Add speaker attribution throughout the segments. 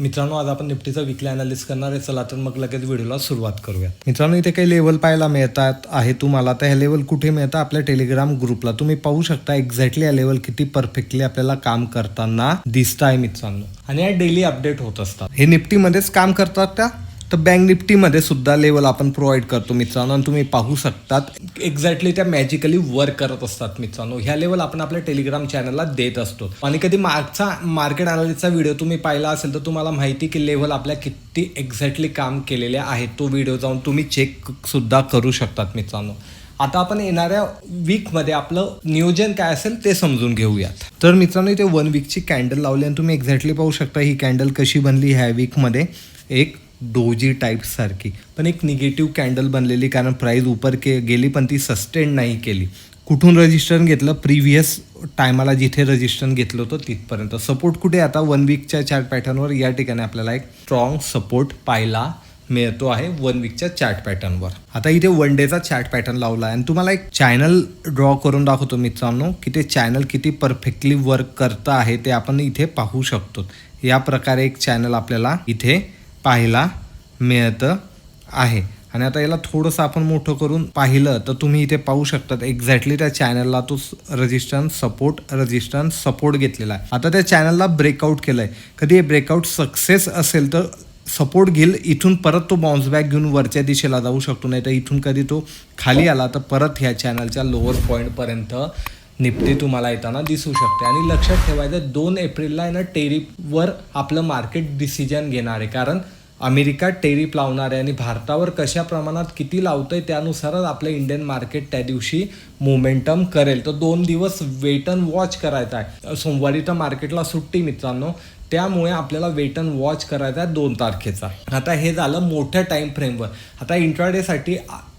Speaker 1: मित्रांनो आज आपण निफ्टीचा विकली अनालिस करणार आहे. चला तर मग लगेच व्हिडिओला सुरुवात करूयात. मित्रांनो इथे काही लेवल पाहायला मिळतात आहे तुम्हाला. तर हे लेवल कुठे मिळतं? आपल्या टेलिग्राम ग्रुपला तुम्ही पाहू शकता एक्झॅक्टली या लेवल किती परफेक्टली आपल्याला काम करताना दिसत आहे मित्रांनो. आणि या डेली अपडेट होत असतात. हे निफ्टीमध्येच काम करतात त्या? तर बँक निफ्टीमध्ये सुद्धा लेवल आपण प्रोव्हाइड करतो मित्रांनो. आणि तुम्ही पाहू शकतात एक्झॅक्टली त्या मॅजिकली वर्क करत असतात मित्रांनो. ह्या लेवल आपण आपल्या टेलिग्राम चॅनलला देत असतो. आणि कधी मागचा मार्केट अनालिसचा व्हिडिओ तुम्ही पाहिला असेल तर तुम्हाला माहिती की लेवल आपल्या किती एक्झॅक्टली काम केलेले आहेत. तो व्हिडिओ जाऊन तुम्ही चेक सुद्धा करू शकतात मित्रांनो. आता आपण येणाऱ्या वीकमध्ये आपलं नियोजन काय असेल ते समजून घेऊयात. तर मित्रांनो इथे वन वीकची कॅन्डल लावली आणि तुम्ही एक्झॅक्टली पाहू शकता ही कॅन्डल कशी बनली ह्या वीकमध्ये एक डोजी टाईपसारखी पण एक निगेटिव्ह कॅन्डल बनलेली कारण प्राईज उपर के गेली पण ती सस्टेन नाही केली. कुठून रजिस्टर घेतलं? प्रिव्हियस टायमाला जिथे रजिस्टर घेतलं होतं तिथपर्यंत. सपोर्ट कुठे? आता वन वीकच्या चार्ट पॅटर्नवर या ठिकाणी आपल्याला एक स्ट्रॉंग सपोर्ट पाहायला मिळतो आहे वन वीकच्या चार्ट पॅटर्नवर आता इथे वन डेचा चार्ट पॅटर्न लावला आहे. आणि तुम्हाला एक चॅनल ड्रॉ करून दाखवतो मित्रांनो की ते चॅनल किती परफेक्टली वर्क करतं आहे ते आपण इथे पाहू शकतो. या प्रकारे एक चॅनल आपल्याला इथे पाहायला मिळतं आहे. आणि आता याला थोडंसं आपण मोठं करून पाहिलं तर तुम्ही इथे पाहू शकतात एक्झॅक्टली त्या चॅनलला तो रजिस्टन्स सपोर्ट रजिस्टन्स सपोर्ट घेतलेला आहे. आता त्या चॅनलला ब्रेकआउट केलं आहे कधी हे ब्रेकआउट सक्सेस असेल तर सपोर्ट घेईल इथून परत तो बाउन्स बॅक घेऊन वरच्या दिशेला जाऊ शकतो. नाही तर इथून कधी तो खाली आला तर परत ह्या चॅनलच्या लोअर पॉईंटपर्यंत निफ्टी तुम्हाला येताना दिसू शकते. आणि लक्षात ठेवायचं दोन एप्रिलला आहे ना टेरिफवर आपलं मार्केट डिसिजन घेणार आहे. कारण अमेरिका टेरिप लावणार आहे आणि भारतावर कशा प्रमाणात किती लावतं आहे त्यानुसारच आपलं इंडियन मार्केट त्या दिवशी मोमेंटम करेल. तर दोन दिवस वेट अँड वॉच करायचा आहे. सोमवारी तर मार्केटला सुट्टी मित्रांनो. त्यामुळे आपल्याला वेट अँड वॉच करायचा आहे दोन तारखेचा. आता हे झालं मोठ्या टाईम फ्रेमवर आता इंट्राडेसाठी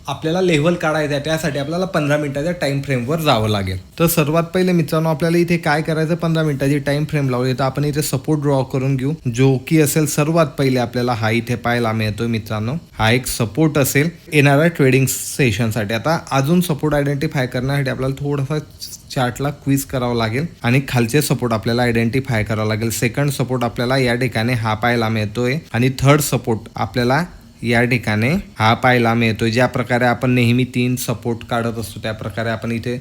Speaker 1: आपल्याला लेव्हल काढायचं आहे त्यासाठी आपल्याला पंधरा मिनिटाच्या टाईम फ्रेमवर जावं लागेल. तर सर्वात पहिले मित्रांनो आपल्याला इथे काय करायचं? पंधरा मिनिटाची टाईम फ्रेम लावली तर आपण इथे सपोर्ट ड्रॉ करून घेऊ. जो की असेल सर्वात पहिले आपल्याला हा इथे पाहायला मिळतोय मित्रांनो. हा एक सपोर्ट असेल येणाऱ्या ट्रेडिंग सेशनसाठी आता अजून सपोर्ट आयडेंटिफाय करण्यासाठी आपल्याला थोडासा चार्टला क्विज करावं लागेल. आणि खालचे सपोर्ट आपल्याला आयडेंटिफाय करावं लागेल. सेकंड सपोर्ट आपल्याला या ठिकाणी हा पाहायला मिळतोय. आणि थर्ड सपोर्ट आपल्याला या ठिकाणी हा पाहायला मिळतो ज्या प्रकारे आपण नेहमी तीन सपोर्ट काढत असतो त्या प्रकारे आपण इथे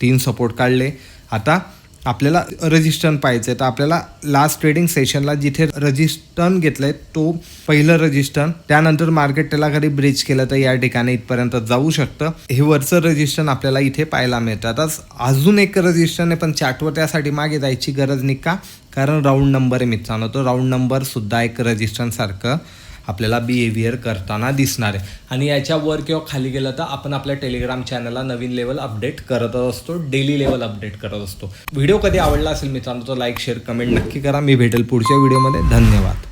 Speaker 1: तीन सपोर्ट काढले. आता आपल्याला रजिस्टन पाहिजे तर आपल्याला लास्ट ट्रेडिंग सेशनला जिथे रजिस्टन घेतलंय तो पहिलं रजिस्टन त्यानंतर मार्केट त्याला कधी ब्रिज केलं तर या ठिकाणी इथपर्यंत जाऊ शकतं. हे वरचं रजिस्टन आपल्याला इथे पाहायला मिळतं. आता अजून एक रजिस्टन आहे पण चार्टवर त्यासाठी मागे जायची गरज नाही का? कारण राऊंड नंबर आहे मित्रांनो. तो राऊंड नंबर सुद्धा एक रजिस्टनसारखं आपल्याला बिहेवियर करताना दिसणार आहे. आणि याच्यावर किंवा खाली गेलं तर आपण आपल्या टेलिग्राम चॅनलला नवीन लेवल अपडेट करत असतो डेली लेवल अपडेट करत असतो. व्हिडिओ कधी आवडला असेल मित्रांनो तो लाईक शेअर कमेंट नक्की करा. मी भेटेल पुढच्या व्हिडिओमध्ये धन्यवाद.